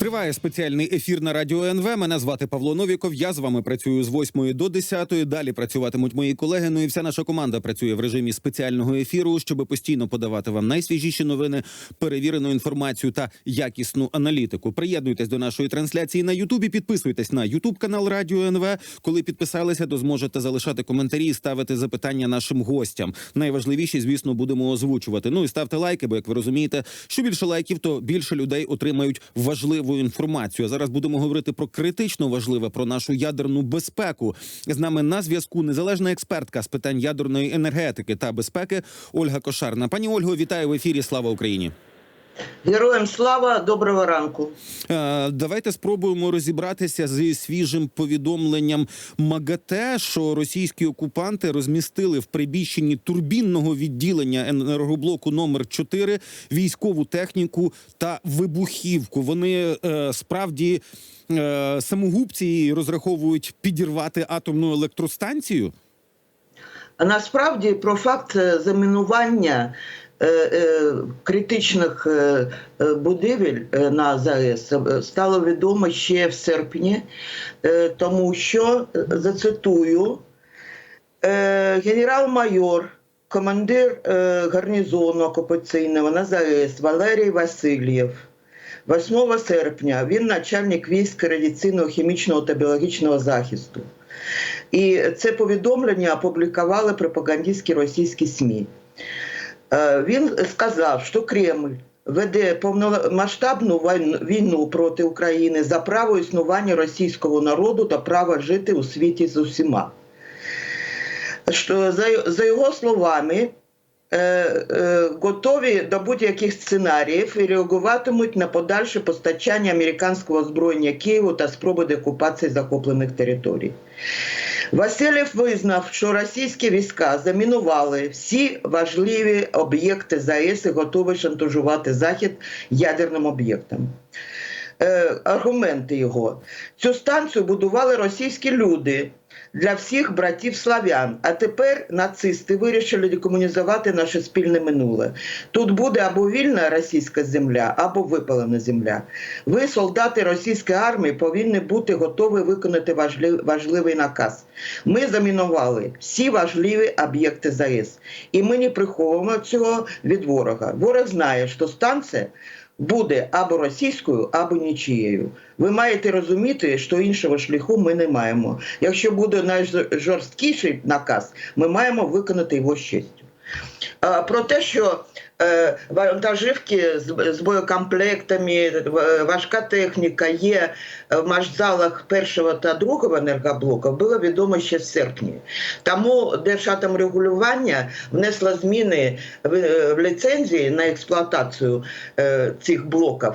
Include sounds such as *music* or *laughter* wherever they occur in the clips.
Триває спеціальний ефір на радіо НВ. Мене звати Павло Новіков. Я з вами працюю з 8 до 10. Далі працюватимуть мої колеги. Ну і вся наша команда працює в режимі спеціального ефіру, щоб постійно подавати вам найсвіжіші новини, перевірену інформацію та якісну аналітику. Приєднуйтесь до нашої трансляції на Ютубі. Підписуйтесь на Ютуб канал Радіо НВ. Коли підписалися, то зможете залишати коментарі ставити запитання нашим гостям. Найважливіші, звісно, будемо озвучувати. Ну і ставте лайки, бо як ви розумієте, що більше лайків, то більше людей отримають важливу інформацію. А зараз будемо говорити про критично важливе про нашу ядерну безпеку. З нами на зв'язку незалежна експертка з питань ядерної енергетики та безпеки Ольга Кошарна. Пані Ольго, вітаю в ефірі. Слава Україні. Героям слава, доброго ранку. Е, Давайте спробуємо розібратися зі свіжим повідомленням МАГАТЕ, що російські окупанти розмістили в прибіщенні турбінного відділення енергоблоку номер 4 військову техніку та вибухівку. Вони е, справді е, самогубці і розраховують підірвати атомну електростанцію. Насправді про факт замінування критичних е, е, будівель е, на ЗАЕС стало відомо ще в серпні, тому що зацитую генерал-майор. Командир гарнізону окупаційного на ЗАЕС Валерій Васильєв 8 серпня він начальник військ радіаційного хімічного та біологічного захисту. І це повідомлення опублікували пропагандистські російські СМІ. Е, Він сказав, що Кремль веде повномасштабну війну- проти України за право існування російського народу та право жити у світі з усіма. Що, за, його словами, е, е, готові до будь-яких сценаріїв і реагуватимуть на подальше постачання американського озброєння Києву та спроби деокупації захоплених територій. Васильєв визнав, що російські війська замінували всі важливі об'єкти ЗАЕС і готові шантажувати Захід ядерним об'єктам. Е, аргументи його. Цю станцію будували російські люди для всіх братів славян. А тепер нацисти вирішили декомунізувати наше спільне минуле. Тут буде або вільна російська земля, або випалена земля. Ви, солдати російської армії, повинні бути готові виконати важливий наказ. Ми замінували всі важливі об'єкти ЗАЕС, і ми не приховуємо цього від ворога. Ворог знає, що станція буде або російською, або нічією. Ви маєте розуміти, що іншого шляху ми не маємо. Якщо буде найжорсткіший наказ, ми маємо виконати його. А, Про те, що е, вантажівки з, боєкомплектами, е, важка техніка є в маршзалах першого та другого енергоблоку, було відомо ще в серпні. Тому Держатомрегулювання внесло зміни в, е, ліцензії на експлуатацію е, цих блоків.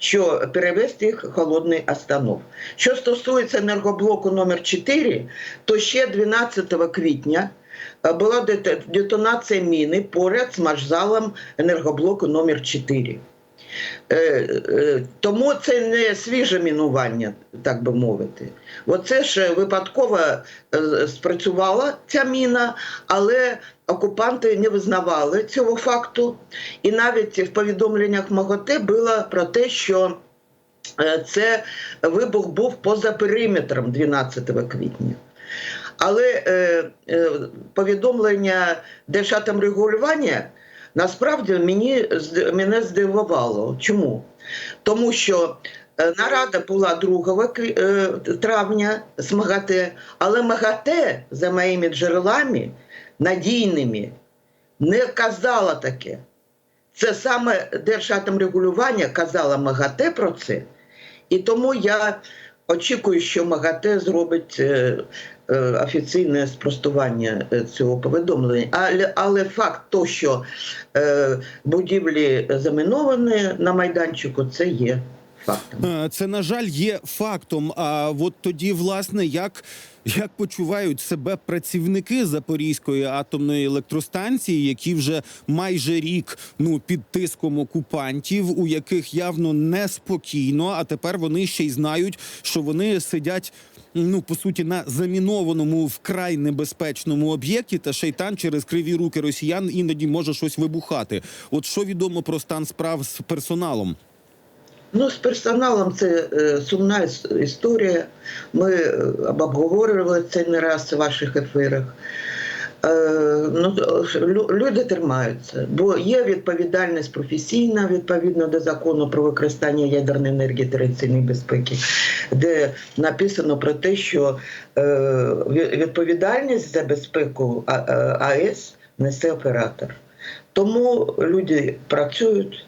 Що перевести їх в холодний останов. Що стосується енергоблоку номер 4 то ще 12 квітня е, була дет- детонація міни поряд з маршзалом енергоблоку номер 4 Е, е, Тому це не свіже мінування, так би мовити. Оце ж випадково е, спрацювала ця міна, але окупанти не визнавали цього факту. І навіть в повідомленнях МАГОТЕ було про те, що е, це вибух був поза периметром 12 квітня. Але е, е, повідомлення Держатомрегулювання насправді мені, мене здивувало. Чому? Тому що е, нарада була 2 е, травня з МАГАТЕ, але МАГАТЕ, за моїми джерелами надійними, не казала таке. Це саме Держатомрегулювання казала МАГАТЕ про це. І тому я очікую, що МАГАТЕ зробить е, офіційне спростування е, цього повідомлення. Але, але факт то, що е, будівлі заміновані на майданчику, це є Е, Це на жаль є фактом. А от тоді, власне, як, як почувають себе працівники Запорізької атомної електростанції, які вже майже рік ну під тиском окупантів, у яких явно неспокійно, а тепер вони ще й знають, що вони сидять ну по суті на замінованому вкрай небезпечному об'єкті, та там через криві руки росіян іноді може щось вибухати. От що відомо про стан справ з персоналом? Ну, з персоналом це е, сумна історія. Ми е, обговорювали це не раз у ваших ефірах. Е, ну, люди тримаються, бо є відповідальність професійна відповідно до закону про використання ядерної енергії та радіаційної безпеки, де написано про те, що відповідальність за безпеку АЕС несе оператор. Тому люди працюють.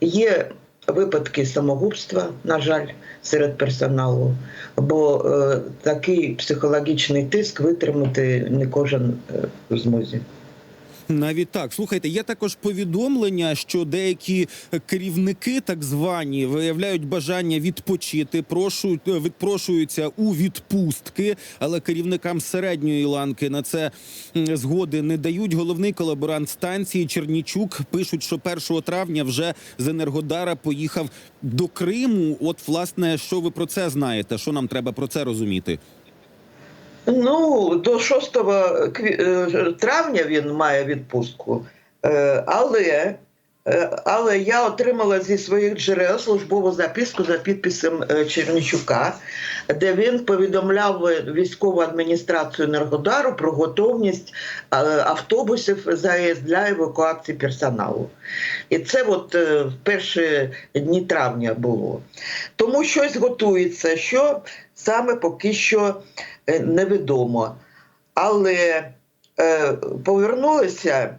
Є випадки самогубства, на жаль, серед персоналу, бо е, такий психологічний тиск витримати не кожен е, в змозі. Навіть так, слухайте, є також повідомлення, що деякі керівники, так звані, виявляють бажання відпочити, прошу відпрошуються у відпустки, але керівникам середньої ланки на це згоди не дають. Головний колаборант станції Чернічук пишуть, що 1 травня вже з Енергодара поїхав до Криму. От, власне, що ви про це знаєте? Що нам треба про це розуміти? Ну, до 6 кві- е, травня він має відпустку, Е, але, е, але я отримала зі своїх джерел службову записку за підписом Чернічука, де він повідомляв військову адміністрацію Енергодару про готовність автобусів ЗАЕС для евакуації персоналу. І це от в перші дні травня було. Тому щось готується, що саме поки що невідомо. Але е, повернулися,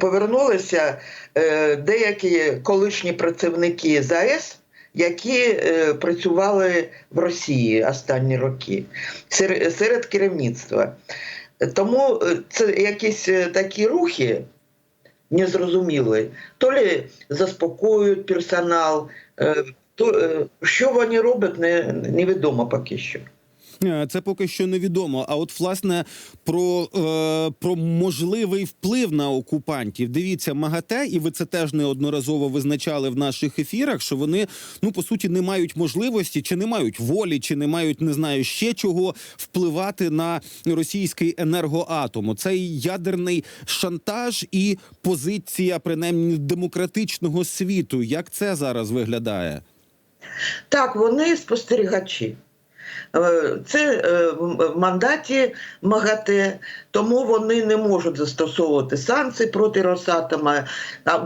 повернулися е, деякі колишні працівники ЗАЕС, які е, працювали в Росії останні роки серед, серед керівництва. Тому е, це якісь е, такі рухи незрозуміли. То лі заспокоюють персонал, е, то, е, що вони роблять, не, невідомо поки що. Е, Це поки що невідомо. А от власне про, е, про можливий вплив на окупантів. Дивіться, МАГАТЕ, і ви це теж неодноразово визначали в наших ефірах, що вони ну по суті не мають можливості, чи не мають волі, чи не мають не знаю ще чого впливати на російський енергоатом. Цей ядерний шантаж і позиція, принаймні демократичного світу. Як це зараз виглядає? Так, вони спостерігачі. Е, Це е, в мандаті МАГАТЕ, тому вони не можуть застосовувати санкції проти Росатома,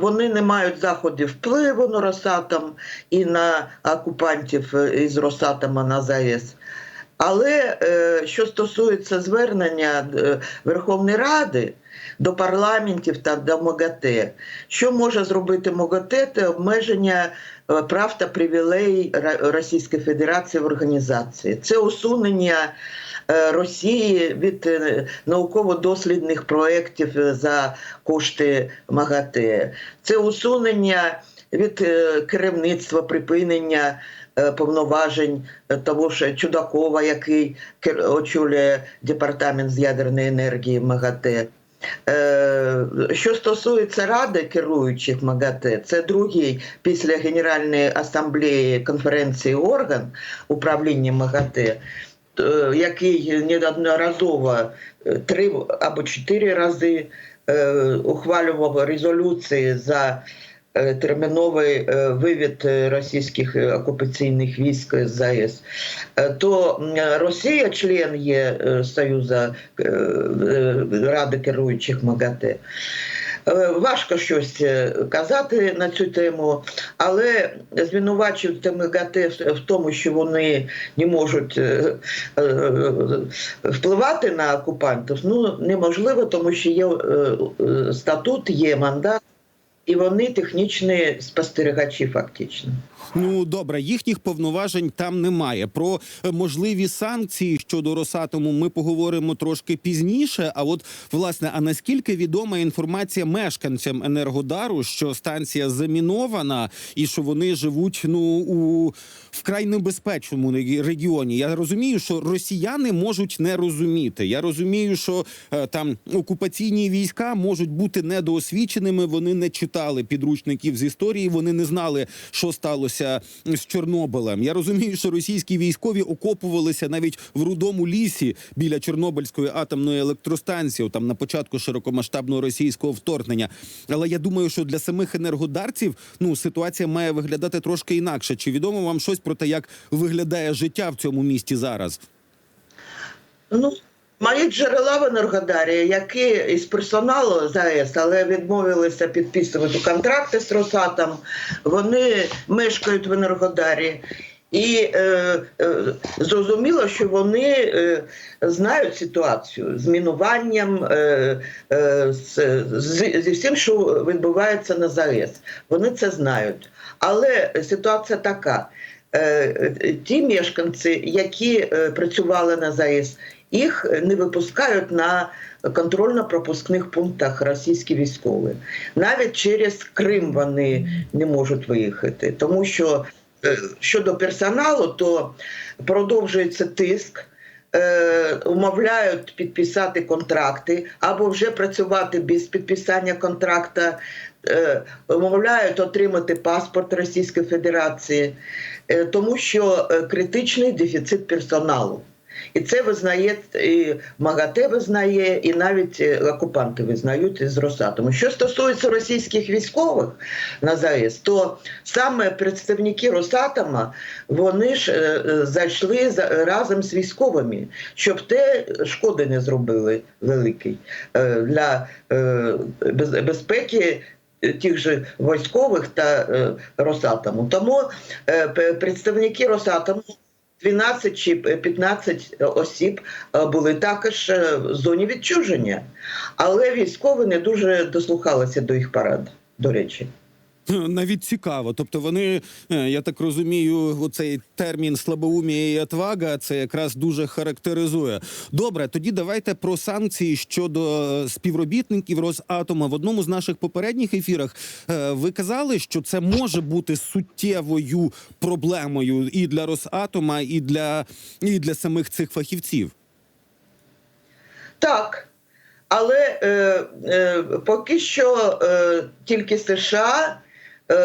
вони не мають заходів впливу на Росатом і на окупантів е, із Росатома на ЗАЕС. Але що стосується звернення Верховної Ради до парламентів та до МАГАТЕ, що може зробити МАГАТЕ, це обмеження прав та привілеїв Ра- Російської Федерації в організації. Це усунення е, Росії від е, науково-дослідних проєктів е, за кошти МАГАТЕ. Це усунення від е, керівництва, припинення е, повноважень е, того ж Чудакова, який очолює департамент з ядерної енергії МАГАТЕ. Е, Що стосується ради керуючих МАГАТЕ, це другий після Генеральної асамблеї конференції орган управління МАГАТЕ, е, який неодноразово е, три або чотири рази ухвалював резолюції за терміновий е, вивід е, російських е, окупаційних військ з ЗАЕС, е, то Росія член є е, Союзу е, е, Ради керуючих МАГАТЕ. Е, Важко щось е, казати на цю тему, але звинувачувати МАГАТЕ в тому, що вони не можуть е, е, впливати на окупантів, ну неможливо, тому що є е, е, статут, є мандат, і вони технічні спостерігачі, фактично. Ну добре, їхніх повноважень там немає. Про е, можливі санкції щодо Росатому ми поговоримо трошки пізніше. А от власне, а наскільки відома інформація мешканцям Енергодару, що станція замінована і що вони живуть ну у вкрай небезпечному регіоні? Я розумію, що росіяни можуть не розуміти. Я розумію, що е, там окупаційні війська можуть бути недоосвіченими, вони не читали підручників з історії, вони не знали, що сталося з Чорнобилем. Я розумію, що російські військові окопувалися навіть в рудому лісі біля Чорнобильської атомної електростанції, там на початку широкомасштабного російського вторгнення. Але я думаю, що для самих енергодарців ну ситуація має виглядати трошки інакше. Чи відомо вам щось про те, як виглядає життя в цьому місті зараз? Ну, мої джерела в Енергодарі, які із персоналу ЗАЕС, але відмовилися підписувати контракти з Росатом, вони мешкають в Енергодарі. І е, е, зрозуміло, що вони е, знають ситуацію з мінуванням, е, е, з, з, зі всім, що відбувається на ЗАЕС. Вони це знають. Але ситуація така: е, ті мешканці, які е, працювали на ЗАЕС, їх не випускають на контрольно-пропускних пунктах російські військові. Навіть через Крим вони не можуть виїхати, тому що е, щодо персоналу, то продовжується тиск. е, Умовляють підписати контракти або вже працювати без підписання контракта, е, умовляють отримати паспорт Російської Федерації, тому що критичний дефіцит персоналу. І це визнає і МАГАТЕ визнає, і навіть е, окупанти визнають із Росатому. Що стосується російських військових на ЗАЕС, то саме представники Росатома вони ж е, е, зайшли разом з військовими, щоб те шкоди не зробили великий для безпеки. Тих же військових та е, Росатому. Тому е, представники Росатому 12 чи 15 осіб е, були також е, в зоні відчуження, але військові не дуже дослухалися до їх парад, до речі. *clears throat* Навіть цікаво. Тобто вони, е, я так розумію, оцей термін слабоумія і отвага це якраз дуже характеризує. Добре, тоді давайте про санкції щодо е, співробітників Росатома. В одному з наших попередніх ефірах е, ви казали, що це може бути суттєвою проблемою і для Росатома, і для, і для самих цих фахівців. Так. Але е, е, поки що е, тільки США,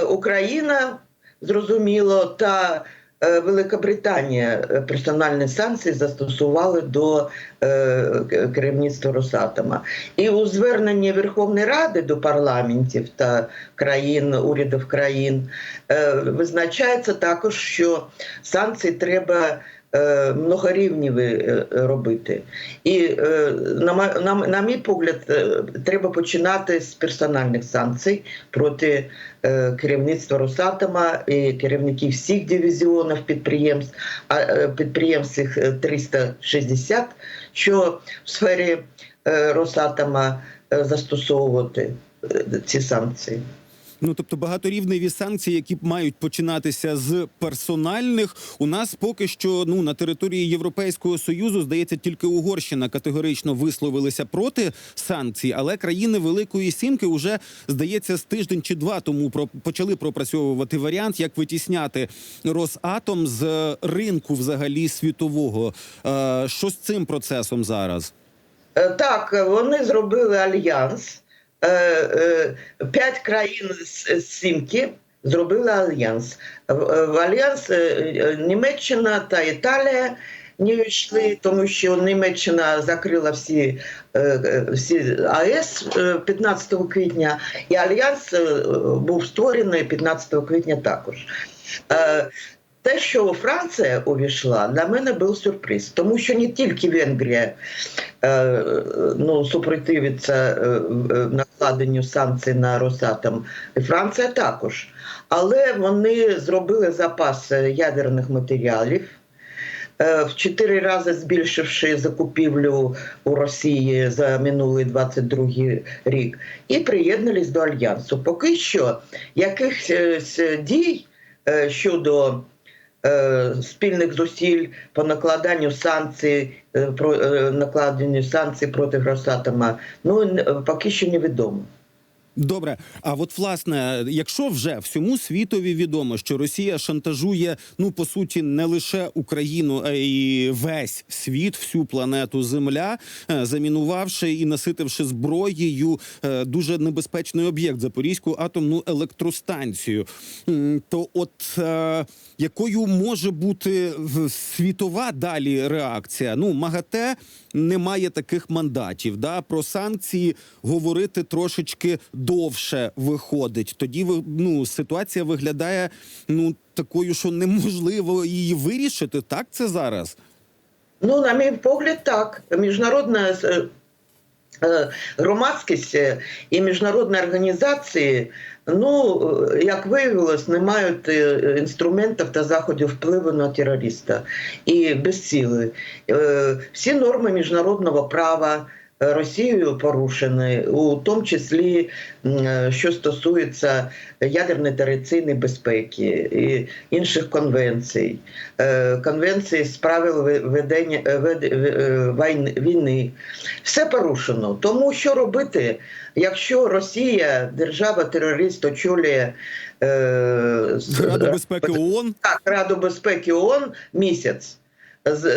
Україна, зрозуміло, та Велика Великобританія е, персональні санкції застосували до е, керівництва Росатома. І у зверненні Верховної Ради до парламентів та країн, урядів країн е, визначається також, що санкції треба. Е, Многорівневі е, робити, і е, на, на, на мій погляд, треба починати з персональних санкцій проти керівництва Росатома і керівників всіх дивізіонів підприємств, а підприємств їх е, 360, що в сфері Росатома застосовувати ці санкції. Ну тобто багаторівневі санкції, які мають починатися з персональних, у нас поки що ну на території Європейського союзу здається, тільки Угорщина категорично висловилися проти санкцій, але країни Великої Сімки вже здається з тиждень чи два тому про почали пропрацьовувати варіант, як витісняти Росатом з ринку взагалі світового. Е, що з цим процесом зараз? Е, Так, вони зробили альянс. Е, е, П'ять країн з сімки зробили альянс. В альянс е, е, Німеччина та Італія не війшли, тому що Німеччина закрила всі, всі АЕС е, 15 квітня, і альянс був створений 15 квітня також. Те, що Франція увійшла, для мене був сюрприз, тому що не тільки Венгрія е, ну, супротивиться е, е, накладенню санкцій на Росатом, і Франція також. Але вони зробили запас е, ядерних матеріалів. В чотири рази збільшивши закупівлю у Росії за минулий 22 рік, і приєднались до альянсу. Поки що якихось дій щодо спільних зусиль по накладанню санкцій, е, про е, накладенню санкцій проти Росатома, ну поки що невідомо. Добре, а от власне, якщо вже всьому світові відомо, що Росія шантажує, ну по суті, не лише Україну, а й весь світ, всю планету Земля, е, замінувавши і наситивши зброєю е, дуже небезпечний об'єкт Запорізьку атомну електростанцію, то от е, якою може бути світова далі реакція? Ну, МАГАТЕ не має таких мандатів. Да? Про санкції говорити трошечки довше виходить. Тоді ну, ситуація виглядає ну, такою, що неможливо її вирішити. Так це зараз? Ну, на мій погляд, так. Міжнародна е, е, громадськість е, і міжнародні організації, ну, як виявилось, не мають інструментів та заходів впливу на терориста і безсили. Е, Всі норми міжнародного права. Росією порушені, у тому числі е, що стосується ядерної територіальної безпеки і інших конвенцій, Е, конвенції з правил ви- ведення е, вед- війни-. Все порушено. Тому що робити, якщо Росія, держава-терорист, очолює е, з- безпеки ООН. так, Раду безпеки ООН місяць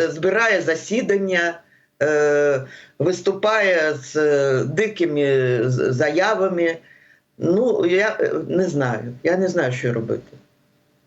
збирає засідання, виступає з е, дикими заявами. Ну, я е, не знаю. Я не знаю, що робити.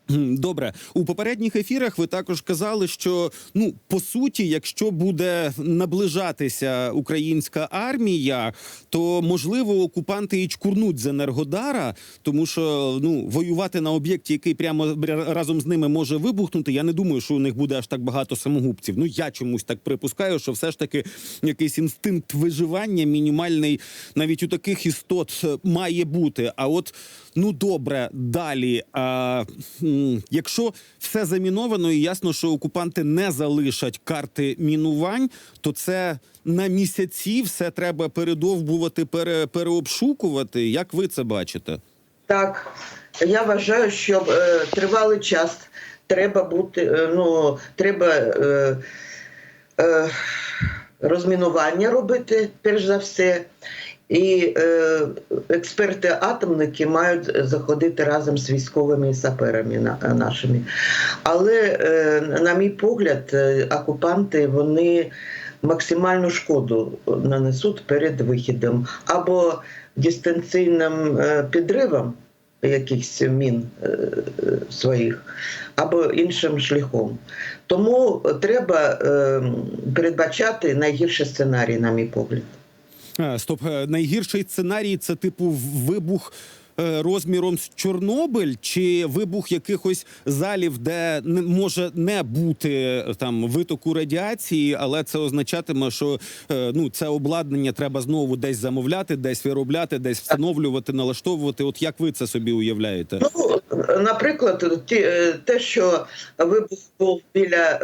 Добре, у попередніх ефірах ви також казали, що ну по суті, якщо буде наближатися українська армія, то можливо окупанти і чкурнуть з Енергодара, тому що ну воювати на об'єкті, який прямо разом з ними може вибухнути. Я не думаю, що у них буде аж так багато самогубців. Ну я чомусь так припускаю, що все ж таки якийсь інстинкт виживання мінімальний навіть у таких істот е, має бути. А от ну добре, далі. А, якщо все заміновано, і ясно, що окупанти не залишать карти мінувань, то це на місяці все треба передовбувати, пере, переобшукувати. Як ви це бачите? Так, я вважаю, що е, тривалий час треба бути, е, ну, треба е, е, розмінування робити, перш за все. І е, експерти-атомники мають заходити разом з військовими саперами на, нашими. Але, е, на мій погляд, е, окупанти вони максимальну шкоду нанесуть перед вихідом або дистанційним е, підривом якихось мін е, е, своїх, або іншим шляхом. Тому треба е, передбачати найгірший сценарій, на мій погляд. А, стоп, е, найгірший сценарій це типу вибух. Е, Розміром з Чорнобиль чи вибух якихось залів, де не може не бути е, там витоку радіації, але це означатиме, що е, ну це обладнання треба знову десь замовляти, десь виробляти, десь встановлювати, налаштовувати. От як ви це собі уявляєте? Ну, наприклад, ті, те, що вибух був біля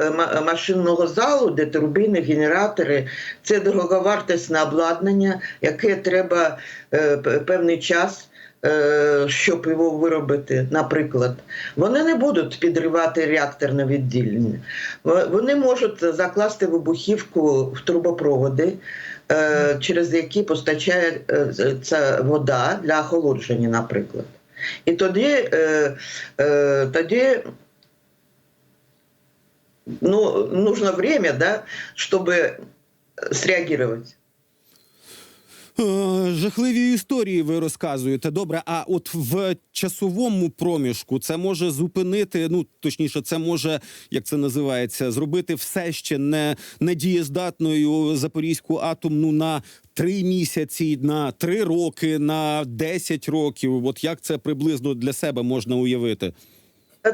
машинного залу, де турбіни, генератори, це дороговартісне обладнання, яке треба певний час. Е, Щоб його виробити, наприклад, вони не будуть підривати реакторне відділення. Вони можуть закласти вибухівку в трубопроводи, е, через які постачає е, вода для охолодження, наприклад. І тоді, тоді ну, нужно время, да, чтобы среагировать. Е, Жахливі історії ви розказуєте. Добре, а от в часовому проміжку це може зупинити. Ну точніше, це може, як це називається, зробити все ще не недієздатною запорізьку атомну на три місяці, на три роки, на 10 років. От як це приблизно для себе можна уявити?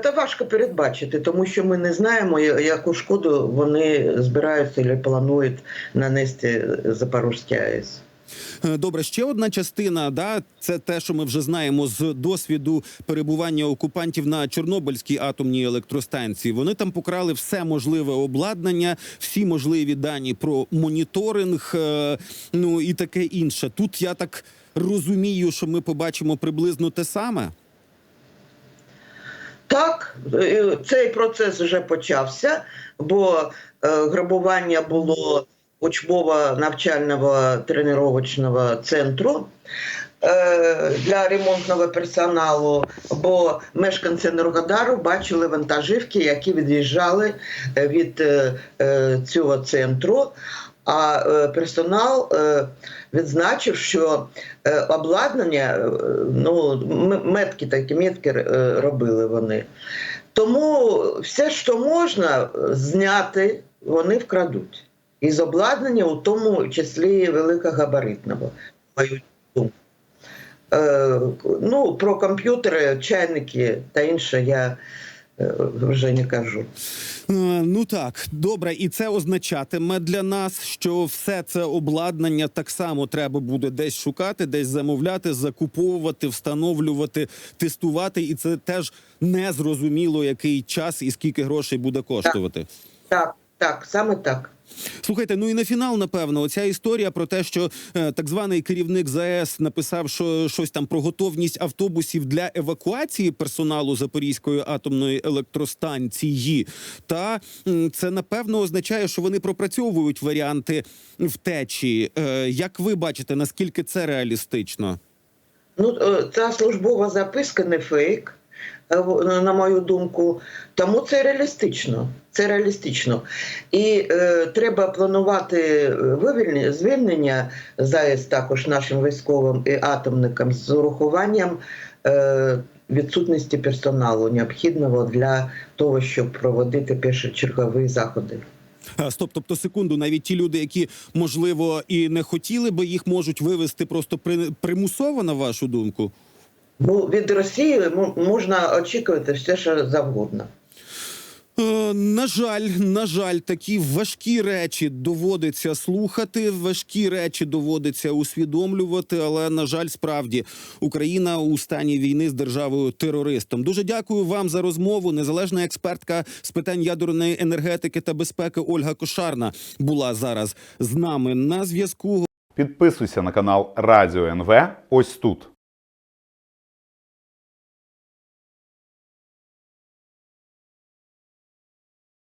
Це важко передбачити, тому що ми не знаємо, яку шкоду вони збираються чи планують нанести Запорізькій АЕС. Е, Добре, ще одна частина. Да, це те, що ми вже знаємо з досвіду перебування окупантів на Чорнобильській атомній електростанції. Вони там покрали все можливе обладнання, всі можливі дані про моніторинг, е, ну і таке інше. Тут я так розумію, що ми побачимо приблизно те саме. Так, е, цей процес вже почався, бо грабування було учбово навчального тренувального центру. е, для ремонтного персоналу, бо мешканці Енергодару бачили вантажівки, які від'їжджали е, від е, цього центру. А персонал відзначив, що обладнання, ну, метки такі метки робили вони. Тому все, що можна зняти, вони вкрадуть. Із обладнання, у тому числі великогабаритного. Е, ну, про комп'ютери, чайники та інше я е, вже не кажу. Е, Ну так, добре, і це означатиме для нас, що все це обладнання так само треба буде десь шукати, десь замовляти, закуповувати, встановлювати, тестувати, і це теж не зрозуміло, який час і скільки грошей буде коштувати. Так, так, саме так. Слухайте, ну і на фінал, напевно, оця історія про те, що е, так званий керівник ЗАЕС написав, що щось там про готовність автобусів для евакуації персоналу Запорізької атомної електростанції. Та це напевно означає, що вони пропрацьовують варіанти втечі. Е, як ви бачите, наскільки це реалістично? Ну, е, ця службова записка не фейк, на мою думку. Тому це реалістично. Це реалістично. І е, треба планувати е, вивільнення, звільнення ЗАЕС також нашим військовим і атомникам з урахуванням е, відсутності персоналу, необхідного для того, щоб проводити першочергові заходи. Стоп, тобто секунду, навіть ті люди, які можливо і не хотіли би, їх можуть вивести просто при, примусово, на вашу думку. Ну, від Росії можна очікувати все, що завгодно. Е, на жаль, на жаль, такі важкі речі доводиться слухати, важкі речі доводиться усвідомлювати. Але на жаль, справді Україна у стані війни з державою терористом. Дуже дякую вам за розмову. Незалежна експертка з питань ядерної енергетики та безпеки Ольга Кошарна була зараз з нами на зв'язку. Підписуйся на канал Радіо НВ ось тут.